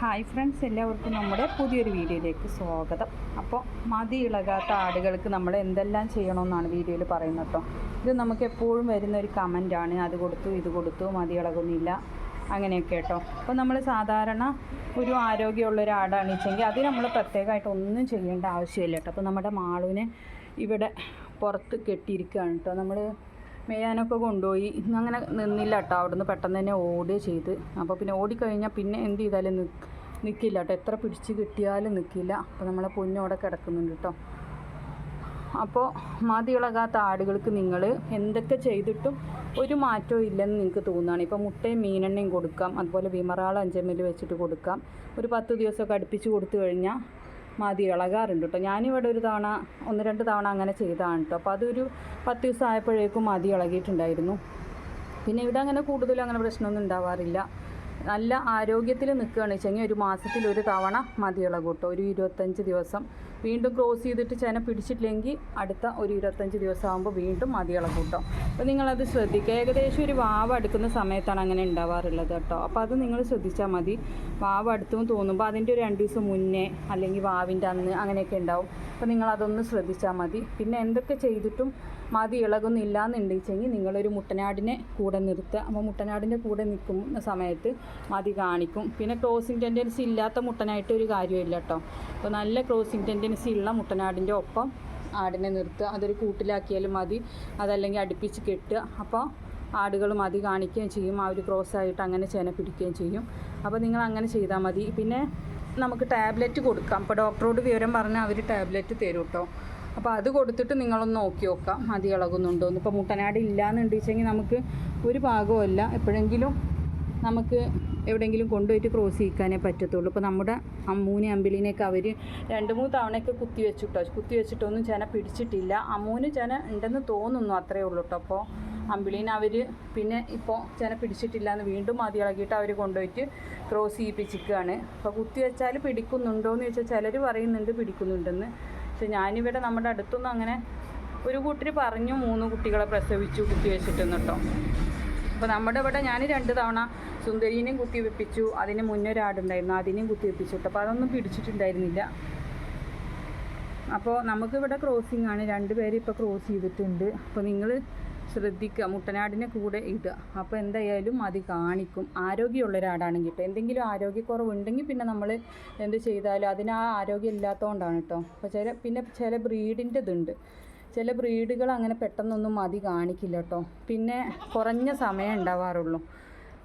Hi friends എല്ലാവർക്കും നമ്മുടെ പുതിയൊരു വീഡിയോയിലേക്ക് സ്വാഗതം. അപ്പോൾ മതി ഇളകാത്ത ആടുകൾക്ക് നമ്മൾ എന്തെല്ലാം ചെയ്യണമെന്നാണ് വീഡിയോയിൽ പറയുന്നത് കേട്ടോ. ഇത് നമുക്ക് എപ്പോഴും വരുന്ന ഒരു കമന്റാണ് അത് കൊടുത്തു ഇത് കൊടുത്തു മതി ഇളകുന്നില്ല അങ്ങനെയൊക്കെ കേട്ടോ. അപ്പോൾ നമ്മൾ സാധാരണ ഒരു ആരോഗ്യമുള്ള ഒരു ആടാണ് വെച്ചെങ്കിൽ അത് നമ്മൾ പ്രത്യേകമായിട്ട് ഒന്നും ചെയ്യേണ്ട ആവശ്യമില്ല കേട്ടോ. അപ്പോൾ നമ്മുടെ മാളുവിനെ ഇവിടെ പുറത്ത് കെട്ടിയിരിക്കുകയാണ് കേട്ടോ. നമ്മൾ മേയാനൊക്കെ കൊണ്ടുപോയി. ഇന്ന് അങ്ങനെ നിന്നില്ല കേട്ടോ. അവിടുന്ന് പെട്ടെന്ന് തന്നെ ഓടുക ചെയ്ത്. അപ്പോൾ പിന്നെ ഓടിക്കഴിഞ്ഞാൽ പിന്നെ എന്ത് ചെയ്താലും നിൽക്കില്ല കേട്ടോ. എത്ര പിടിച്ച് കിട്ടിയാലും നിൽക്കില്ല അപ്പോൾ നമ്മളെ പൊന്നോടെ കിടക്കുന്നുണ്ട് കേട്ടോ. അപ്പോൾ മതിയിളകാത്ത ആടുകൾക്ക് നിങ്ങൾ എന്തൊക്കെ ചെയ്തിട്ടും ഒരു മാറ്റവും ഇല്ലെന്ന് നിങ്ങൾക്ക് തോന്നുകയാണ് ഇപ്പോൾ മുട്ടയും മീനെണ്ണയും കൊടുക്കാം. അതുപോലെ വിമറാൾ അഞ്ചമ്മൽ വെച്ചിട്ട് കൊടുക്കാം. ഒരു പത്ത് ദിവസമൊക്കെ അടുപ്പിച്ച് കൊടുത്തു കഴിഞ്ഞാൽ മതി ഇളകാറുണ്ട് കേട്ടോ ഞാനിവിടെ ഒരു തവണ ഒന്ന് രണ്ട് തവണ അങ്ങനെ ചെയ്തതാണ് കേട്ടോ അപ്പോൾ അതൊരു പത്ത് ദിവസം ആയപ്പോഴേക്കും മതി ഇളകിയിട്ടുണ്ടായിരുന്നു. പിന്നെ ഇവിടെ അങ്ങനെ കൂടുതലും അങ്ങനെ പ്രശ്നമൊന്നും ഉണ്ടാവാറില്ല. നല്ല ആരോഗ്യത്തിൽ നിൽക്കുകയാണ്. വെച്ചെങ്കിൽ ഒരു മാസത്തിൽ ഒരു തവണ മതിയുള്ള കേട്ടോ. ഒരു ഇരുപത്തഞ്ച് ദിവസം വീണ്ടും ക്രോസ് ചെയ്തിട്ട് ചെന പിടിച്ചിട്ടില്ലെങ്കിൽ അടുത്ത ഒരു ഇരുപത്തഞ്ച് ദിവസം ആകുമ്പോൾ വീണ്ടും മതിയുള്ള കേട്ടോ. അപ്പോൾ നിങ്ങളത് ശ്രദ്ധിക്കുക. ഏകദേശം ഒരു വാവ് അടുക്കുന്ന സമയത്താണ് അങ്ങനെ ഉണ്ടാവാറുള്ളത് കേട്ടോ. അപ്പോൾ അത് നിങ്ങൾ ശ്രദ്ധിച്ചാൽ മതി. വാവ് അടുത്തെന്ന് തോന്നുമ്പോൾ അതിന്റെ ഒരു രണ്ട് ദിവസം മുന്നേ അല്ലെങ്കിൽ വാവിന്റെ അന്ന് അങ്ങനെയൊക്കെ ഉണ്ടാവും. അപ്പോൾ നിങ്ങളതൊന്ന് ശ്രദ്ധിച്ചാൽ മതി. പിന്നെ എന്തൊക്കെ ചെയ്തിട്ടും മതി ഇളകുന്നില്ല എന്നുണ്ടെച്ചെങ്കിൽ നിങ്ങളൊരു മുട്ടനാടിനെ കൂടെ നിർത്തുക. അപ്പോൾ മുട്ടനാടിന്റെ കൂടെ നിൽക്കുന്ന സമയത്ത് മതി കാണിക്കും. പിന്നെ ക്രോസിങ് ടെൻഡൻസി ഇല്ലാത്ത മുട്ടനായിട്ട് ഒരു കാര്യമില്ല കേട്ടോ. അപ്പോൾ നല്ല ക്രോസിങ് ടെൻഡൻസി ഉള്ള മുട്ടനാടിന്റെ ഒപ്പം ആടിനെ നിർത്തുക. അതൊരു കൂട്ടിലാക്കിയാലും മതി. അതല്ലെങ്കിൽ അടുപ്പിച്ച് കെട്ടുക. അപ്പോൾ ആടുകൾ മതി കാണിക്കുകയും ചെയ്യും. ആ ഒരു ക്രോസ് ആയിട്ട് അങ്ങനെ ചെന പിടിക്കുകയും ചെയ്യും. അപ്പോൾ നിങ്ങൾ അങ്ങനെ ചെയ്താൽ മതി. പിന്നെ നമുക്ക് ടാബ്ലറ്റ് കൊടുക്കാം. അപ്പോൾ ഡോക്ടറോട് വിവരം പറഞ്ഞാൽ അവർ ടാബ്ലറ്റ് തരും കേട്ടോ അപ്പോൾ അത് കൊടുത്തിട്ട് നിങ്ങളൊന്ന് നോക്കി നോക്കാം മതി ഇളകുന്നുണ്ടോ എന്ന്. ഇപ്പോൾ മുട്ടനാട് ഇല്ലയെന്നുണ്ടെച്ചെങ്കിൽ നമുക്ക് ഒരു ഭാഗമല്ല എപ്പോഴെങ്കിലും നമുക്ക് എവിടെയെങ്കിലും കൊണ്ടുപോയിട്ട് ക്രോസ് ചെയ്യിക്കാനേ പറ്റത്തുള്ളൂ. ഇപ്പോൾ നമ്മുടെ അമ്മൂനെ അമ്പിളിനെയൊക്കെ അവർ രണ്ട് മൂന്ന് തവണയൊക്കെ കുത്തി വെച്ചിട്ടോ കുത്തി വെച്ചിട്ടൊന്നും ചെന പിടിച്ചിട്ടില്ല. അമ്മൂന് ചെന ഉണ്ടെന്ന് തോന്നുന്നു അത്രയേ ഉള്ളൂ കേട്ടോ അപ്പോൾ അമ്പിളീനെ അവർ പിന്നെ ഇപ്പോൾ ചെന പിടിച്ചിട്ടില്ല എന്ന് വീണ്ടും മതി ഇളകിയിട്ട് അവർ കൊണ്ടുപോയിട്ട് ക്രോസ് ചെയ്യിപ്പിച്ചിരിക്കുകയാണ്. അപ്പോൾ കുത്തി വെച്ചാൽ പിടിക്കുന്നുണ്ടോ എന്ന് ചോദിച്ചാൽ ചിലർ പറയുന്നുണ്ട് പിടിക്കുന്നുണ്ടെന്ന്. പക്ഷെ ഞാനിവിടെ നമ്മുടെ അടുത്തൊന്നും അങ്ങനെ ഒരു കൂട്ടർ പറഞ്ഞു മൂന്ന് കുട്ടികളെ പ്രസവിച്ചു കുത്തി വെച്ചിട്ടെന്ന് കേട്ടോ. അപ്പോൾ നമ്മുടെ ഇവിടെ ഞാൻ രണ്ട് തവണ സുന്ദരീനെയും കുത്തി വെപ്പിച്ചു അതിന് മുന്നേ ഒരാടുണ്ടായിരുന്നു അതിനെയും കുത്തി വെപ്പിച്ചു കേട്ടോ. അപ്പോൾ അതൊന്നും പിടിച്ചിട്ടുണ്ടായിരുന്നില്ല. അപ്പോൾ നമുക്കിവിടെ ക്രോസിംഗ് ആണ്. രണ്ട് പേര് ഇപ്പോൾ ക്രോസ് ചെയ്തിട്ടുണ്ട്. അപ്പോൾ നിങ്ങൾ ശ്രദ്ധിക്കുക. മുട്ടനാടിനെ കൂടെ ഇടുക. അപ്പോൾ എന്തായാലും അത് കാണിക്കും. ആരോഗ്യമുള്ള ഒരാടാണെങ്കിൽ കേട്ടോ. എന്തെങ്കിലും ആരോഗ്യക്കുറവുണ്ടെങ്കിൽ പിന്നെ നമ്മൾ എന്ത് ചെയ്താലും അതിന് ആ ആരോഗ്യം ഇല്ലാത്തതുകൊണ്ടാണ് കേട്ടോ. അപ്പോൾ ചില പിന്നെ ചില ബ്രീഡിന്റെ ഇതുണ്ട്. ചില ബ്രീഡുകൾ അങ്ങനെ പെട്ടെന്നൊന്നും മതി കാണിക്കില്ല കേട്ടോ. പിന്നെ കുറഞ്ഞ സമയം ഉണ്ടാവാറുള്ളൂ.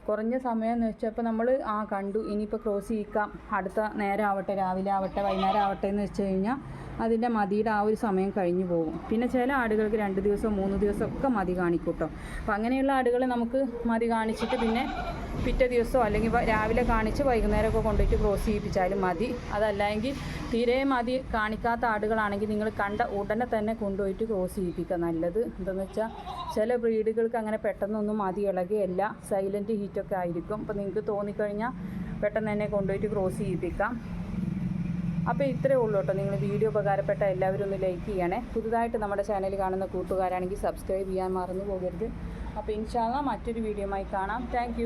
കുറഞ്ഞ സമയം എന്ന് വെച്ചാൽ ഇപ്പോൾ നമ്മൾ ആ കണ്ടു ഇനിയിപ്പോൾ ക്രോസ് ചെയ്യിക്കാം അടുത്ത നേരം ആവട്ടെ രാവിലെ ആവട്ടെ വൈകുന്നേരം ആവട്ടെ എന്ന് വെച്ച് കഴിഞ്ഞാൽ അതിന്റെ മതിയുടെ ആ ഒരു സമയം കഴിഞ്ഞു പോകും. പിന്നെ ചില ആടുകൾക്ക് രണ്ട് ദിവസം മൂന്ന് ദിവസം ഒക്കെ മതി കാണിക്കും കേട്ടോ അപ്പോൾ അങ്ങനെയുള്ള ആടുകളെ നമുക്ക് മതി കാണിച്ചിട്ട് പിന്നെ പിറ്റേ ദിവസമോ അല്ലെങ്കിൽ രാവിലെ കാണിച്ച് വൈകുന്നേരമൊക്കെ കൊണ്ടുപോയിട്ട് ക്രോസ് ചെയ്യിപ്പിച്ചാലും മതി. അതല്ലെങ്കിൽ തീരെ മതി. കാണിക്കാത്ത ആടുകളാണെങ്കിൽ നിങ്ങൾ കണ്ട ഉടനെ തന്നെ കൊണ്ടുപോയിട്ട് ക്രോസ് ചെയ്യിപ്പിക്കുക. നല്ലത് എന്താണെന്ന് വെച്ചാൽ ചില ബ്രീഡുകൾക്ക് അങ്ങനെ പെട്ടെന്നൊന്നും മതി ഇളകുകയല്ല സൈലന്റ് ഹീറ്റൊക്കെ ആയിരിക്കും. അപ്പോൾ നിങ്ങൾക്ക് തോന്നിക്കഴിഞ്ഞാൽ പെട്ടെന്ന് തന്നെ കൊണ്ടുപോയിട്ട് ക്രോസ് ചെയ്യിപ്പിക്കാം. അപ്പോൾ ഇത്രയേ ഉള്ളൂ കേട്ടോ. നിങ്ങൾ വീഡിയോ ഉപകാരപ്പെട്ട എല്ലാവരും ഒന്ന് ലൈക്ക് ചെയ്യണേ. പുതുതായിട്ട് നമ്മുടെ ചാനൽ കാണുന്ന കൂട്ടുകാരാണെങ്കിൽ സബ്സ്ക്രൈബ് ചെയ്യാൻ മറന്നു പോകരുത്. അപ്പോൾ ഇൻഷാല്ല മറ്റൊരു വീഡിയോയുമായി കാണാം. താങ്ക്